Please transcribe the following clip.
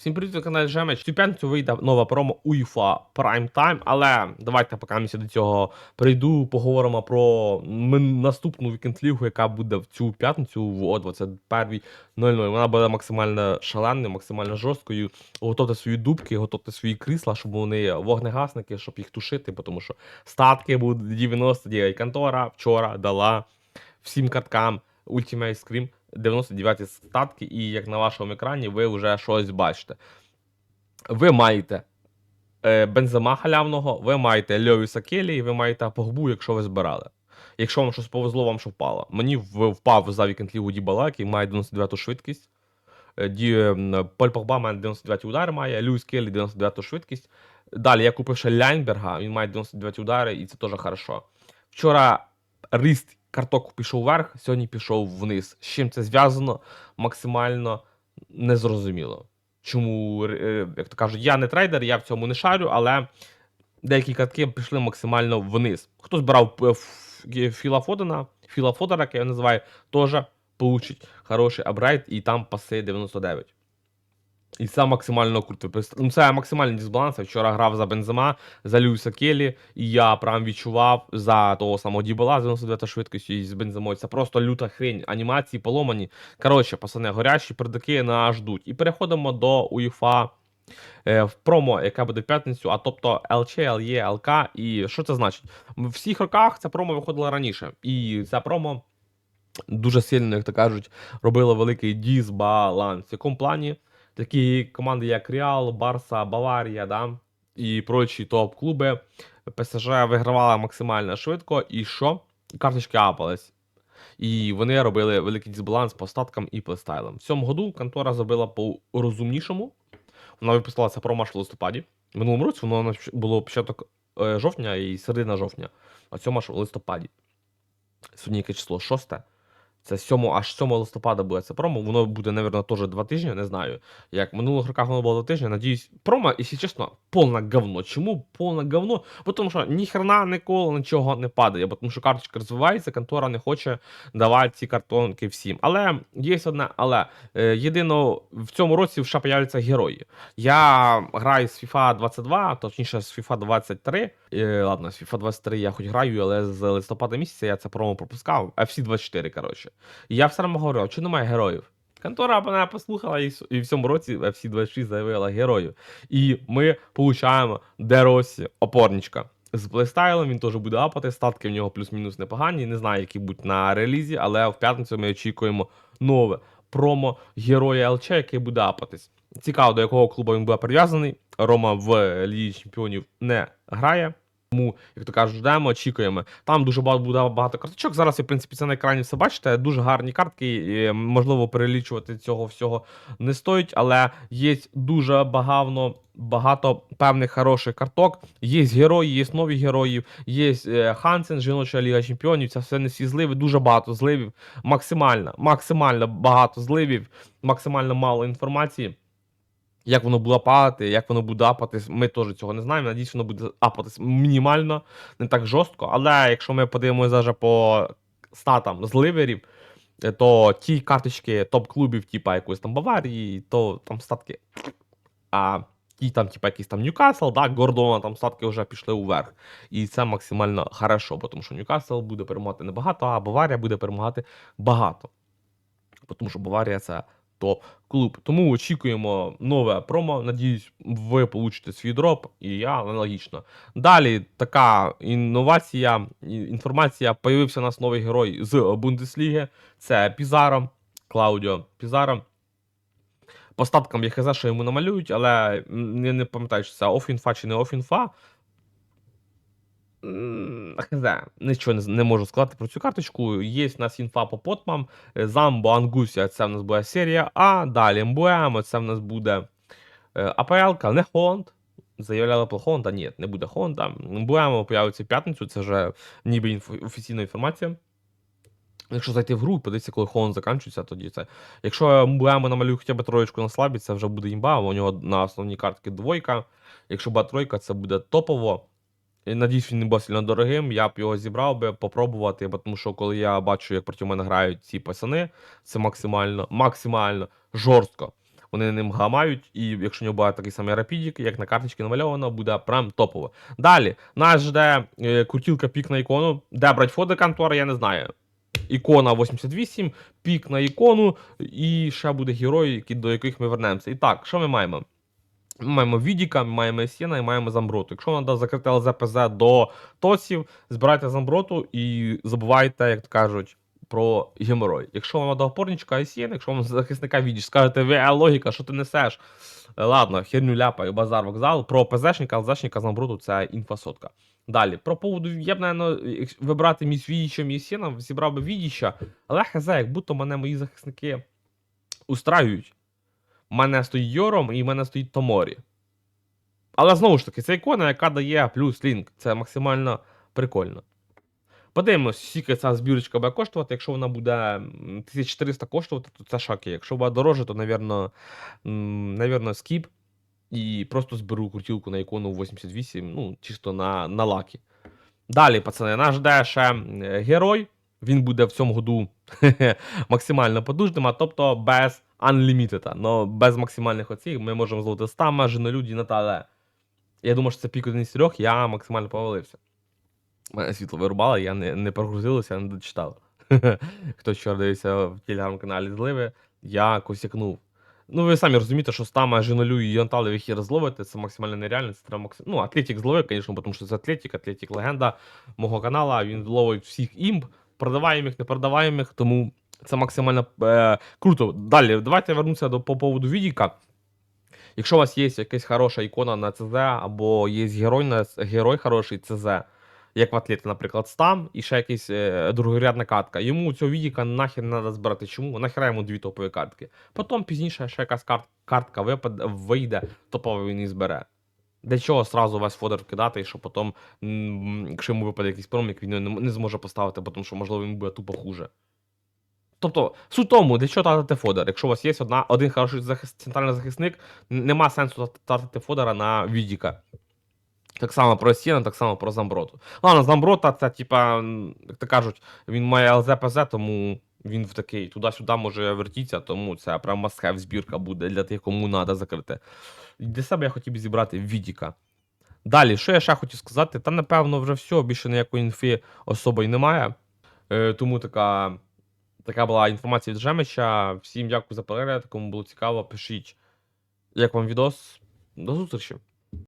Всім привіт, ви каналі Жемеч. Цю п'ятницю вийде нова промо UEFA Prime Time, але давайте поки до цього прийду, поговоримо про наступну вікенд-лігу, яка буде в цю п'ятницю в о 21.00. Вона буде максимально шаленою, максимально жорсткою. Готовте свої дубки, готовте свої крісла, щоб вони вогнегасники, щоб їх тушити, тому що статки будуть 99 контора вчора дала всім карткам Ultimate Scream 99 статки, і як на вашому екрані, ви вже щось бачите. Ви маєте е, бензема халявного, ви маєте Льовіса Келі, ви маєте Погбу, якщо ви збирали. Якщо вам щось повезло, вам що впало. Мені впав за вікенд лігу Дібала, який має 99 швидкість. Е, Ді, Поль Погба має 99 удари, має, Льюіс Келлі 99 швидкість. Далі я купив ще Ляйнберга, він має 99 удари, і це теж хорошо. Вчора ріст карток пішов вверх, сьогодні пішов вниз. З чим це зв'язано, максимально незрозуміло. Чому, е, як то кажуть, я не трейдер, я в цьому не шарю, але деякі картки пішли максимально вниз. Хто збирав е, Філа Фодена, Філа Фодера, як я його називаю, теж получить хороший апгрейд і там паси 99. І це максимально круто. Ну, це максимальний дисбаланс. Я вчора грав за Бензема, за Люїса Келі, і я прям відчував за того самого Дібала з 99 швидкістю і з Бенземою. Це просто люта хрень. Анімації поломані. Коротше, пацани, горящі пердаки нас ждуть. І переходимо до УЄФА е, в промо, яка буде в п'ятницю, а тобто ЛЧ, ЛЄ, ЛК. І що це значить? В всіх роках ця промо виходила раніше. І ця промо дуже сильно, як то кажуть, робила великий дисбаланс. В якому плані? Такі команди, як Реал, Барса, Баварія, да, і прочі топ-клуби ПСЖ вигравала максимально швидко, і що? Карточки апались. І вони робили великий дисбаланс по статкам і плейстайлам. В цьому году контора зробила по розумнішому. Вона випустила це промаш в листопаді. Минулому році воно було початок е, жовтня і середина жовтня, а цьому аж в листопаді. Сьогодні яке число? Шосте. Це 7, аж 7 листопада буде це промо. Воно буде, напевно, теж два тижні, не знаю. Як в минулих роках воно було два тижні. Надіюсь, промо, якщо чесно, повне говно. Чому повне говно? Бо Тому що ні хрена ніколи нічого не падає, бо тому що карточка розвивається, контора не хоче давати ці картонки всім. Але є одне, але е, єдино в цьому році вже появляться герої. Я граю з FIFA 22, точніше з FIFA 23. Е, ладно, з FIFA 23 я хоч граю, але з листопада місяця я це промо пропускав. FC 24, коротше. І я все одно говорю, чи немає героїв? Контора мене послухала і, і в цьому році FC 26 заявила героїв. І ми получаємо Деросі, опорничка. З плейстайлом він теж буде апати, статки в нього плюс-мінус непогані. Не знаю, які будуть на релізі, але в п'ятницю ми очікуємо нове промо героя ЛЧ, який буде апатись. Цікаво, до якого клубу він буде прив'язаний. Рома в Лігі Чемпіонів не грає. Тому, як то кажуть, ждемо, очікуємо. Там дуже багато буде багато карточок. Зараз, ви, в принципі, це на екрані все бачите. Дуже гарні картки. і, можливо, перелічувати цього всього не стоїть, але є дуже багато, багато певних хороших карток. Є герої, є нові герої, є е, Хансен, жіноча ліга чемпіонів. Це все не всі зливи. Дуже багато зливів. Максимально, максимально багато зливів, максимально мало інформації. Як воно буде апати, як воно буде апатись, ми теж цього не знаємо. Надіюсь, воно буде апатись мінімально, не так жорстко. Але якщо ми подивимося даже по статам зливерів, е, то ті карточки топ-клубів, типа якоїсь там Баварії, то там статки. А ті там, типа, якийсь там Ньюкасл, да, Гордона, там статки вже пішли вверх. І це максимально хорошо, тому що Ньюкасл буде перемагати небагато, а Баварія буде перемагати багато. Тому що Баварія це топ-клуб. Тому очікуємо нове промо. Надіюсь, ви получите свій дроп, і я аналогічно. Далі така інновація, інформація. Появився у нас новий герой з Бундесліги. Це Пізаро, Клаудіо Пізаро. По статкам я хз, що йому намалюють, але я не пам'ятаю, чи це офінфа чи не офінфа. Хз, нічого не, не можу сказати про цю карточку. Є в нас інфа по потмам. Е, Замбо, Ангусія, це в нас буде серія А. Далі Мбуемо, це в нас буде е, АПЛ, не Хонд. Заявляли про Хонда, ні, не буде Хонда. Мбуемо появиться в п'ятницю, це вже ніби інфо- офіційна інформація. Якщо зайти в гру і подивитися, коли Хонд закінчується, тоді це. Якщо Мбуемо намалює хоча б троєчку на слабі, це вже буде імба, у нього на основній картці двойка. Якщо буде тройка, це буде топово. Надіюсь, він не був сильно дорогим. Я б його зібрав би попробувати, бо тому що коли я бачу, як проти мене грають ці пацани, це максимально, максимально жорстко. вони ним гамають, і якщо у нього буде такий самий рапідік, як на карточці намальовано, буде прям топово. Далі, нас жде е, крутілка пік на ікону. Де брать фото контора, я не знаю. Ікона 88, пік на ікону, і ще буде герой, до яких ми вернемося. І так, що ми маємо? Ми маємо Відіка, ми маємо Сіна і маємо Замброту. Якщо вам треба закрити ЛЗПЗ до ТОСів, збирайте Замброту і забувайте, як то кажуть, про геморой. Якщо вам треба опорничка і якщо вам захисника Відіч, скажете, ви а, логіка, що ти несеш? Е, Ладно, херню ляпаю, базар вокзал. Про ПЗшника, ЛЗшника Замброту це інфосотка. Далі, про поводу, я б, наверное, вибрати між Відічем і Сіном, зібрав би Відіча, але хз, як будто мене мої захисники устраюють. Мене стоїть Йором і в мене стоїть Томорі. Але знову ж таки, це ікона, яка дає плюс лінк. Це максимально прикольно. Подивимось, скільки ця збірочка буде коштувати. Якщо вона буде м, 1400 коштувати, то це шаки. Якщо буде дороже, то, навірно, навірно, скіп. І просто зберу крутілку на ікону 88, ну, чисто на, на лакі. Далі, пацани, нас жде ще герой. Він буде в цьому году максимально подужним, а тобто без Unlimited. Но без максимальних оцінок ми можемо зловити стама, женолюді, Натале. Я думаю, що це пік один із трьох, я максимально повалився. Мене світло вирубало, я не, не прогрузилося, не дочитав. Хто вчора дивився в телеграм-каналі Зливи, я косякнув. Ну, ви самі розумієте, що стама, женолю і ви їх зловити, це максимально нереально. Це треба максим... Ну, Атлетік зловив, звісно, тому що це Атлетік, Атлетік легенда мого канала, він ловить всіх імб, продаваємо їх, не продаваємо їх, тому це максимально е, круто. Далі, давайте вернуся до по поводу Відіка. Якщо у вас є якась хороша ікона на ЦЗ, або є герой на герой хороший ЦЗ, як в атлеті, наприклад, стам, і ще якась е, другорядна картка. Йому цього відіка нахер треба збирати. Чому? Нахера йому дві топові картки. Потім пізніше ще якась карт, картка випаде, вийде, топовий він і збере. Для чого сразу весь фодер вкидати, і що потім, якщо йому випаде якийсь промік, він не, зможе поставити, тому що, можливо, він буде тупо хуже. Тобто, суть тому, для чого тратити фодер? Якщо у вас є одна, один хороший захис, центральний захисник, нема сенсу тратити фодера на Відіка. Так само про Сіна, так само про Замброту. Ладно, Замброта, це, типа, як то кажуть, він має ЛЗПЗ, тому він в такий туди-сюди може вертітися, тому це прям must-have збірка буде для тих, кому треба закрити. Для себе я хотів би зібрати Відіка. Далі, що я ще хотів сказати? Та напевно вже все, більше ніякої інфи особо й немає. Е, тому така, така була інформація від Жемича. Всім дякую за перегляд. Кому було цікаво, пишіть, як вам відос. До зустрічі!